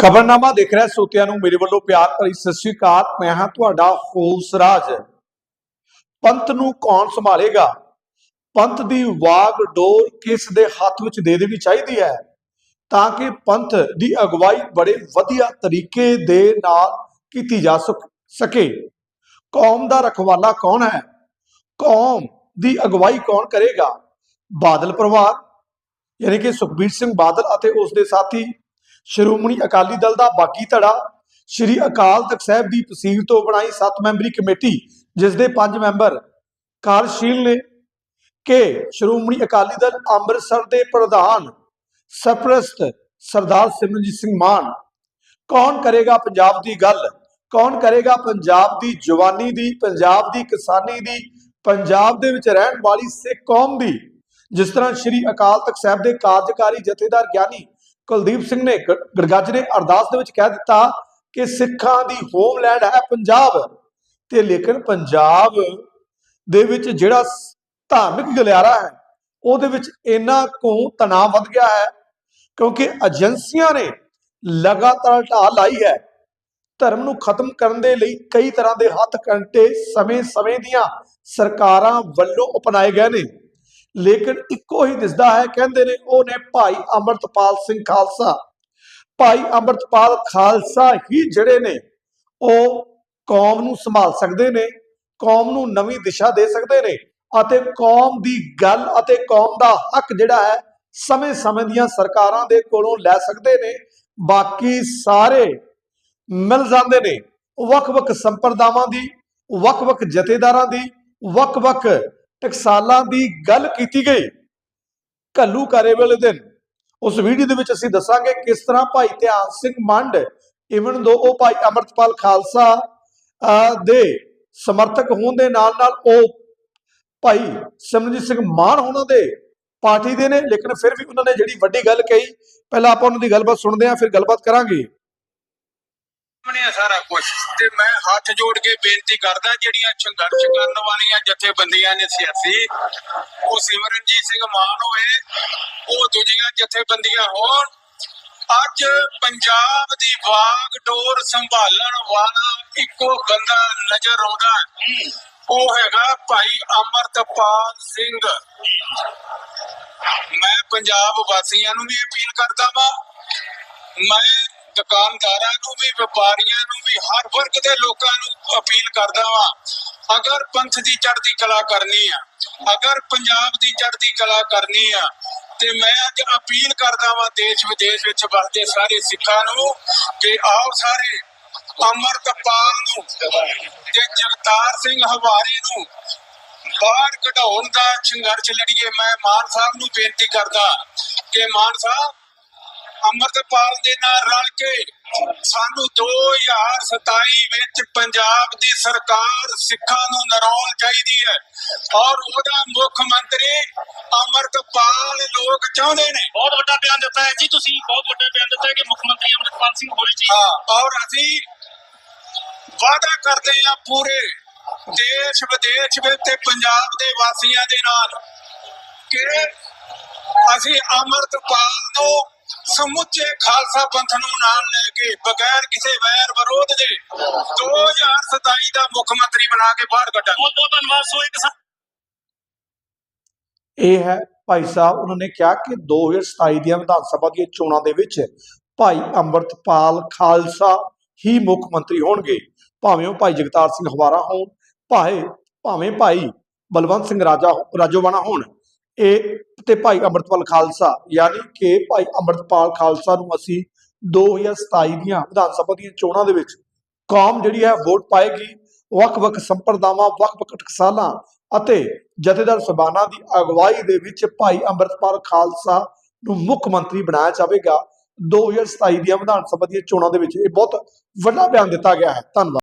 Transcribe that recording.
ਖਬਰਨਾਮਾ ਦੇਖ ਰਿਹਾ ਸੋਤਿਆਂ ਨੂੰ ਮੇਰੇ ਵੱਲੋਂ ਪਿਆਰ ਭਰੀ ਸਤਿ ਸ੍ਰੀ ਅਕਾਲ। ਮੈਂ ਹਾਂ ਤੁਹਾਡਾ ਹੋਸਰਾਜ ਪੰਥ ਨੂੰ ਕੌਣ ਸੰਭਾਲੇਗਾ? ਪੰਥ ਦੀ ਵਾਗ ਡੋਰ ਕਿਸ ਦੇ ਹੱਥ ਵਿੱਚ ਦੇ ਦੇਣੀ ਚਾਹੀਦੀ ਹੈ? ਤਾਂ ਕਿ ਪੰਥ ਦੀ ਅਗਵਾਈ ਬੜੇ ਵਧੀਆ ਤਰੀਕੇ ਦੇ ਨਾਲ ਕੀਤੀ ਜਾ ਸਕੇ ਕੌਮ ਦਾ ਰਖਵਾਲਾ ਕੌਣ ਹੈ? ਕੌਮ ਦੀ ਅਗਵਾਈ ਕੌਣ ਕਰੇਗਾ? ਬਾਦਲ ਪਰਿਵਾਰ, ਯਾਨੀ ਕਿ ਸੁਖਬੀਰ ਸਿੰਘ ਬਾਦਲ ਅਤੇ ਉਸ ਦੇ ਸਾਥੀ ਸ਼੍ਰੋਮਣੀ ਅਕਾਲੀ ਦਲ ਦਾ ਬਾਗੀ ਧੜਾ, ਸ਼੍ਰੀ ਅਕਾਲ ਤਖਤ ਸਾਹਿਬ ਦੀ ਤਸਵੀਰ ਤੋਂ ਬਣਾਈ 7 ਮੈਂਬਰੀ ਕਮੇਟੀ, ਜਿਸ ਦੇ 5 ਮੈਂਬਰ ਕਾਰਜਸ਼ੀਲ ਨੇ, ਕਿ ਸ਼੍ਰੋਮਣੀ ਅਕਾਲੀ ਦਲ ਅੰਮ੍ਰਿਤਸਰ ਦੇ ਪ੍ਰਧਾਨ ਸਰਪ੍ਰਸਤ ਸਰਦਾਰ ਸਿਮਰਨਜੀਤ ਸਿੰਘ ਮਾਨ। ਕੌਣ ਕਰੇਗਾ ਪੰਜਾਬ ਦੀ ਗੱਲ? ਕੌਣ ਕਰੇਗਾ ਪੰਜਾਬ ਦੀ ਜਵਾਨੀ ਦੀ, ਪੰਜਾਬ ਦੀ ਕਿਸਾਨੀ ਦੀ, ਪੰਜਾਬ ਦੇ ਵਿੱਚ ਰਹਿਣ ਵਾਲੀ ਸਿੱਖ ਕੌਮ ਦੀ? ਜਿਸ ਤਰ੍ਹਾਂ ਸ਼੍ਰੀ ਅਕਾਲ ਤਖਤ ਸਾਹਿਬ ਦੇ ਕਾਰਜਕਾਰੀ ਜਥੇਦਾਰ ਗਿਆਨੀ ਕੁਲਦੀਪ ਸਿੰਘ ਨੇ ਗ- ਨੇ ਅਰਦਾਸ ਦੇ ਵਿੱਚ ਕਹਿ ਦਿੱਤਾ ਕਿ ਸਿੱਖਾਂ ਦੀ ਹੋਮਲੈਂਡ ਹੈ ਪੰਜਾਬ। ਤੇ ਲੇਕਿਨ ਪੰਜਾਬ ਦੇ ਵਿੱਚ ਜਿਹੜਾ ਧਾਰਮਿਕ ਗਲਿਆਰਾ ਹੈ, ਉਹਦੇ ਵਿੱਚ ਇੰਨਾ ਕੁ ਤਣਾਅ ਵੱਧ ਗਿਆ ਹੈ ਕਿਉਂਕਿ ਏਜੰਸੀਆਂ ਨੇ ਲਗਾਤਾਰ ਢਾਹ ਲਾਈ ਹੈ। ਧਰਮ ਨੂੰ ਖਤਮ ਕਰਨ ਦੇ ਲਈ ਕਈ ਤਰ੍ਹਾਂ ਦੇ ਹੱਥ ਕੰਟੇ ਸਮੇਂ-ਸਮੇਂ ਦੀਆਂ ਸਰਕਾਰਾਂ ਵੱਲੋਂ ਅਪਣਾਏ ਗਏ ਨੇ। ਲੇਕਿਨ ਇੱਕੋ ਹੀ ਦਿਸਦਾ ਹੈ, ਕਹਿੰਦੇ ਨੇ, ਉਹ ਨੇ ਭਾਈ ਅਮਰਤਪਾਲ ਸਿੰਘ ਖਾਲਸਾ। ਭਾਈ ਅਮਰਤਪਾਲ ਖਾਲਸਾ ਹੀ ਜਿਹੜੇ ਨੇ, ਉਹ ਕੌਮ ਨੂੰ ਸੰਭਾਲ ਸਕਦੇ ਨੇ, ਕੌਮ ਨੂੰ ਨਵੀਂ ਦਿਸ਼ਾ ਦੇ ਸਕਦੇ ਨੇ ਅਤੇ ਕੌਮ ਦੀ ਗੱਲ ਅਤੇ ਕੌਮ ਦਾ ਹੱਕ ਜਿਹੜਾ ਹੈ, ਸਮੇਂ-ਸਮੇਂ ਦੀਆਂ ਸਰਕਾਰਾਂ ਦੇ ਕੋਲੋਂ ਲੈ ਸਕਦੇ ਨੇ। ਬਾਕੀ ਸਾਰੇ ਮਿਲ ਜਾਂਦੇ ਨੇ, ਵੱਖ-ਵੱਖ ਸੰਪਰਦਾਵਾਂ ਦੀ, ਵੱਖ-ਵੱਖ ਜਥੇਦਾਰਾਂ ਦੀ, ਵੱਖ-ਵੱਖ ਟਕਸਾਲਾਂ ਦੀ ਗੱਲ ਕੀਤੀ ਗਈ। ਕੱਲੂ ਕਰੇ ਦਿਨ। ਉਸ ਵੀਡੀਓ ਦੇ ਵਿੱਚ ਅਸੀਂ ਦੱਸਾਂਗੇ ਕਿਸ ਤਰ੍ਹਾਂ ਭਾਈ ਧਿਆਨ ਸਿੰਘ ਮੰਡ ਇਵਨ ਦੋ ਉਹ ਭਾਈ ਅਮਰਤਪਾਲ ਖਾਲਸਾ ਅਹ, ਦੇ ਸਮਰਥਕ ਹੋਣ ਦੇ ਨਾਲ ਨਾਲ ਉਹ ਭਾਈ ਸਿਮਰਨਜੀਤ ਸਿੰਘ ਮਾਨ ਉਹਨਾਂ ਦੇ ਪਾਰਟੀ ਦੇ ਨੇ ਲੇਕਿਨ ਫਿਰ ਵੀ ਉਹਨਾਂ ਨੇ ਜਿਹੜੀ ਵੱਡੀ ਗੱਲ ਕਹੀ ਪਹਿਲਾਂ ਆਪਾਂ ਉਹਨਾਂ ਦੀ ਗੱਲਬਾਤ ਸੁਣਦੇ ਹਾਂ ਫਿਰ ਗੱਲਬਾਤ ਕਰਾਂਗੇ। ਸਾਹਮਣੇ ਆ ਸਾਰਾ ਕੁਝ ਤੇ ਮੈਂ ਹੱਥ ਜੋੜ ਕੇ ਬੇਨਤੀ ਕਰਦਾ, ਜਿਹੜੀਆਂ ਸੰਘਰਸ਼ ਕਰਨ ਵਾਲੀਆਂ ਜਥੇਬੰਦੀਆਂ ਨੇ ਸਿਆਸੀ, ਉਹ ਸਿਮਰਨਜੀਤ ਸਿੰਘ ਮਾਨ ਹੋਏ, ਉਹ ਦੂਜੀਆਂ ਜਥੇਬੰਦੀਆਂ ਹੋਣ। ਅੱਜ ਪੰਜਾਬ ਦੀ ਵਾਗ ਡੋਰ ਸੰਭਾਲਣ ਵਾਲਾ ਇੱਕੋ ਬੰਦਾ ਨਜ਼ਰ ਆਉਂਦਾ ਉਹ ਹੈਗਾ ਭਾਈ ਅਮਰਤਪਾਲ ਸਿੰਘ। ਮੈਂ ਪੰਜਾਬ ਵਾਸੀਆਂ ਨੂੰ ਵੀ ਅਪੀਲ ਕਰਦਾ ਵਾਂ। ਮੈਂ ਦੁਕਾਨਦਾਰਾਂ ਨੂੰ ਵੀ, ਵਪਾਰੀਆਂ ਨੂੰ ਵੀ, ਹਰ ਵਰਗ ਦੇ ਲੋਕਾਂ ਨੂੰ ਅਪੀਲ ਕਰਦਾ ਵਾਂ, ਅਗਰ ਪੰਥ ਦੀ ਚੜ੍ਹਦੀ ਕਲਾ ਕਰਨੀ ਆ, ਅਗਰ ਪੰਜਾਬ ਦੀ ਚੜ੍ਹਦੀ ਕਲਾ ਕਰਨੀ ਆ, ਤੇ ਮੈਂ ਅੱਜ ਅਪੀਲ ਕਰਦਾ ਵਾਂ ਦੇਸ਼ ਵਿਦੇਸ਼ ਵਿੱਚ ਵਸਦੇ ਸਾਰੇ ਸਿੱਖਾਂ ਨੂੰ ਕਿ ਆਓ ਸਾਰੇ ਅਮਰਤਪਾਲ ਨੂੰ ਤੇ ਜਗਤਾਰ ਸਿੰਘ ਹਵਾਰੀ ਨੂੰ ਬਾਹਰ ਕਢਾਉਣ ਦਾ ਸੰਘਰਸ਼ ਲੜੀਏ। ਮੈਂ ਮਾਨ ਸਾਹਿਬ ਨੂੰ ਬੇਨਤੀ ਕਰਦਾ ਕਿ ਮਾਨ ਸਾਹਿਬ ਅਮਰਤਪਾਲ ਦੇ ਨਾਲ ਰਲ ਕੇ ਸਾਨੂੰ 2027 ਵਿੱਚ ਪੰਜਾਬ ਦੀ ਸਰਕਾਰ ਸਿੱਖਾਂ ਨੂੰ ਨਰਾਉਣ ਚਾਹੀਦੀ ਹੈ ਔਰ ਉਹਦਾ ਮੁੱਖ ਮੰਤਰੀ ਅਮਰਤਪਾਲ ਲੋਕ ਚਾਹੁੰਦੇ ਨੇ। ਬਹੁਤ ਵੱਡਾ ਬਿਆਨ ਦਿੱਤਾ ਹੈ ਜੀ ਤੁਸੀਂ ਬਹੁਤ ਵੱਡਾ ਬਿਆਨ ਦਿੱਤਾ ਹੈ ਕਿ ਮੁੱਖ ਮੰਤਰੀ ਅਮਰਿਤਪਾਲ ਸਿੰਘ ਹੋਣੀ ਚਾਹੀਦੀ ਹਾਂ ਔਰ ਅਸੀਂ ਵਾਅਦਾ ਕਰਦੇ ਹਾਂ ਪੂਰੇ ਦੇਸ਼ ਵਿਦੇਸ਼ ਵਿੱਚ ਤੇ ਪੰਜਾਬ ਦੇ ਵਾਸੀਆਂ ਦੇ ਨਾਲ ਕਿ ਅਸੀਂ ਅਮਰਤਪਾਲ ਨੂੰ ਸਮੁੱਚੇ ਖਾਲਸਾ ਪੰਥ ਨੂੰ ਨਾਲ ਲੈ ਕੇ ਬਗੈਰ ਕਿਸੇ ਵੈਰ ਵਿਰੋਧ ਦੇ 2027 ਦਾ ਮੁੱਖ ਮੰਤਰੀ ਬਣਾ ਕੇ ਬਾਹਰ ਕੱਢਾਂਗੇ। ਬਹੁਤ ਬਹੁਤ ਧੰਨਵਾਦ ਸੋ ਇੱਕ ਇਹ ਹੈ ਭਾਈ ਸਾਹਿਬ ਉਹਨਾਂ ਨੇ ਕਿਹਾ ਕਿ 2027 ਦੀਆਂ ਵਿਧਾਨ ਸਭਾ ਦੀਆਂ ਚੋਣਾਂ ਦੇ ਵਿੱਚ ਭਾਈ ਅੰਮ੍ਰਿਤਪਾਲ ਖਾਲਸਾ ਹੀ ਮੁੱਖ ਮੰਤਰੀ ਹੋਣਗੇ। ਭਾਵੇਂ ਉਹ ਭਾਈ ਜਗਤਾਰ ਸਿੰਘ ਹਵਾਰਾ ਹੋਣ ਭਾਵੇਂ ਭਾਵੇਂ ਭਾਈ ਬਲਵੰਤ ਸਿੰਘ ਰਾਜਾ ਰਾਜੋਵਾਣਾ ਹੋਣ। ਇਹ ਤੇ ਭਾਈ ਅੰਮ੍ਰਿਤਪਾਲ ਖਾਲਸਾ, ਯਾਨੀ ਕਿ ਭਾਈ ਅੰਮ੍ਰਿਤਪਾਲ ਖਾਲਸਾ ਨੂੰ ਅਸੀਂ 2027 ਦੀਆਂ ਵਿਧਾਨ ਸਭਾ ਦੀਆਂ ਚੋਣਾਂ ਦੇ ਵਿੱਚ ਕੌਮ ਜਿਹੜੀ ਹੈ ਵੋਟ ਪਾਏਗੀ, ਵੱਖ-ਵੱਖ ਸੰਪਰਦਾਵਾਂ, ਵੱਖ-ਵੱਖ ਟਕਸਾਲਾਂ ਅਤੇ ਜਥੇਦਾਰ ਸਬਾਨਾ ਦੀ ਅਗਵਾਈ ਦੇ ਵਿੱਚ ਭਾਈ ਅੰਮ੍ਰਿਤਪਾਲ ਖਾਲਸਾ ਨੂੰ ਮੁੱਖ ਮੰਤਰੀ ਬਣਾਇਆ ਜਾਵੇਗਾ। 2027 ਦੀਆਂ ਵਿਧਾਨ ਸਭਾ ਦੀਆਂ ਚੋਣਾਂ ਦੇ ਵਿੱਚ ਇਹ ਬਹੁਤ ਵੱਡਾ ਬਿਆਨ ਦਿੱਤਾ ਗਿਆ ਹੈ। ਧੰਨਵਾਦ।